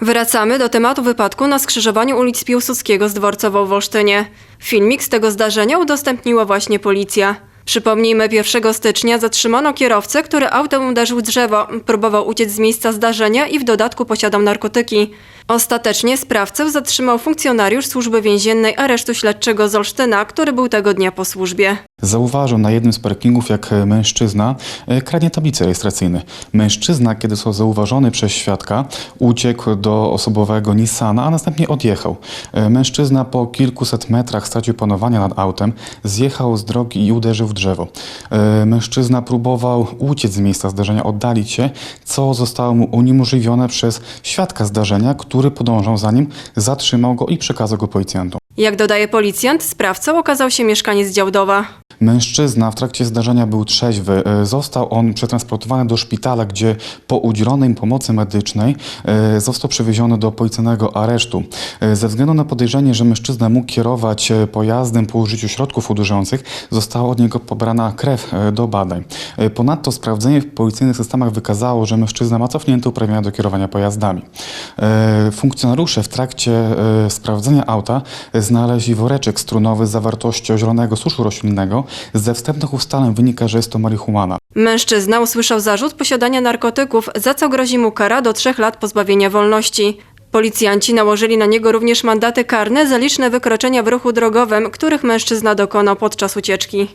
Wracamy do tematu wypadku na skrzyżowaniu ulic Piłsudskiego z Dworcową w Olsztynie. Filmik z tego zdarzenia udostępniła właśnie policja. Przypomnijmy, 1 stycznia zatrzymano kierowcę, który autem uderzył drzewo, próbował uciec z miejsca zdarzenia i w dodatku posiadał narkotyki. Ostatecznie sprawcę zatrzymał funkcjonariusz służby więziennej aresztu śledczego z Olsztyna, który był tego dnia po służbie. Zauważył na jednym z parkingów, jak e, mężczyzna e, kradnie tablice rejestracyjne. Mężczyzna, kiedy został zauważony przez świadka, uciekł do osobowego Nissana, a następnie odjechał. E, Mężczyzna po kilkuset metrach stracił panowanie nad autem, zjechał z drogi i uderzył w drzewo. Mężczyzna próbował uciec z miejsca zdarzenia, oddalić się, co zostało mu uniemożliwione przez świadka zdarzenia, który podążał za nim, zatrzymał go i przekazał go policjantom. Jak dodaje policjant, sprawcą okazał się mieszkaniec Działdowa. Mężczyzna w trakcie zdarzenia był trzeźwy. E, Został on przetransportowany do szpitala, gdzie po udzielonej pomocy medycznej e, został przewieziony do policyjnego aresztu. E, Ze względu na podejrzenie, że mężczyzna mógł kierować pojazdem po użyciu środków uderzających, została od niego pobrana krew do badań. Ponadto sprawdzenie w policyjnych systemach wykazało, że mężczyzna ma cofnięte uprawnienia do kierowania pojazdami. E, Funkcjonariusze w trakcie e, sprawdzenia auta znaleźli woreczek strunowy z zawartością zielonego suszu roślinnego. Ze wstępnych ustaleń wynika, że jest to marihuana. Mężczyzna usłyszał zarzut posiadania narkotyków, za co grozi mu kara do trzech lat pozbawienia wolności. Policjanci nałożyli na niego również mandaty karne za liczne wykroczenia w ruchu drogowym, których mężczyzna dokonał podczas ucieczki.